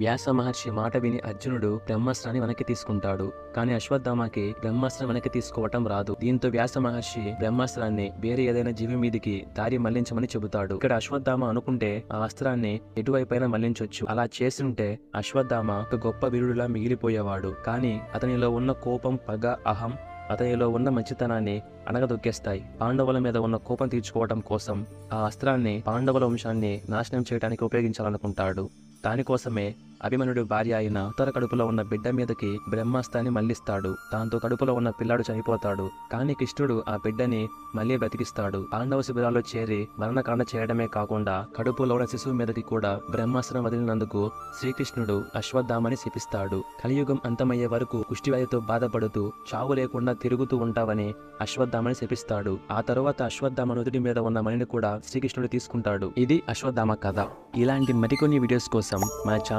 వ్యాస మహర్షి మాట విని అర్జునుడు బ్రహ్మాస్త్రాన్ని వెనక్కి తీసుకుంటాడు. కానీ అశ్వత్థామకి బ్రహ్మాస్త్రం వెనక్కి తీసుకోవటం రాదు. దీంతో వ్యాస మహర్షి బ్రహ్మాస్త్రాన్ని వేరే ఏదైనా జీవి మీదికి దారి మళ్ళించమని చెబుతాడు. ఇక్కడ అశ్వత్థామ అనుకుంటే ఆ అస్త్రాన్ని ఎటువైపైనా మళ్ళించవచ్చు అలా చేస్తుంటే అశ్వత్థామ ఒక గొప్ప వీరుడులా మిగిలిపోయేవాడు. కానీ అతనిలో ఉన్న కోపం పగ అహం అతనిలో ఉన్న మంచితనాన్ని అణగదొక్కేస్తాయి. పాండవుల మీద ఉన్న కోపం తీర్చుకోవడం కోసం ఆ అస్త్రాన్ని పాండవుల వంశాన్ని నాశనం చేయడానికి ఉపయోగించాలనుకుంటాడు. దానికోసమే అభిమనుడి భార్య అయిన ఉత్తర కడుపులో ఉన్న బిడ్డ మీదకి బ్రహ్మాస్త్రాన్ని మళ్ళిస్తాడు దాంతో కడుపులో ఉన్న పిల్లాడు చనిపోతాడు. కానీ కృష్ణుడు ఆ బిడ్డని మళ్ళీ బ్రతికిస్తాడు. పాండవ శిబిరాల్లో చేరి మరణకాండ చేయడమే కాకుండా కడుపులో ఉన్న శిశువు మీదకి కూడా బ్రహ్మాస్త్రం వదిలినందుకు శ్రీకృష్ణుడు అశ్వత్థామని శిపిస్తాడు. కలియుగం అంతమయ్యే వరకు కుష్టివాయుతో బాధపడుతూ చావు లేకుండా తిరుగుతూ ఉంటావని అశ్వత్ అశ్వత్థామని శపిస్తాడు. ఆ తరువాత అశ్వత్థామ నుదుటి మీద ఉన్న మణిని కూడా శ్రీకృష్ణుడు తీసుకుంటాడు. ఇది అశ్వత్థామ కథ. ఇలాంటి మరికొన్ని వీడియోస్ కోసం మన ఛానల్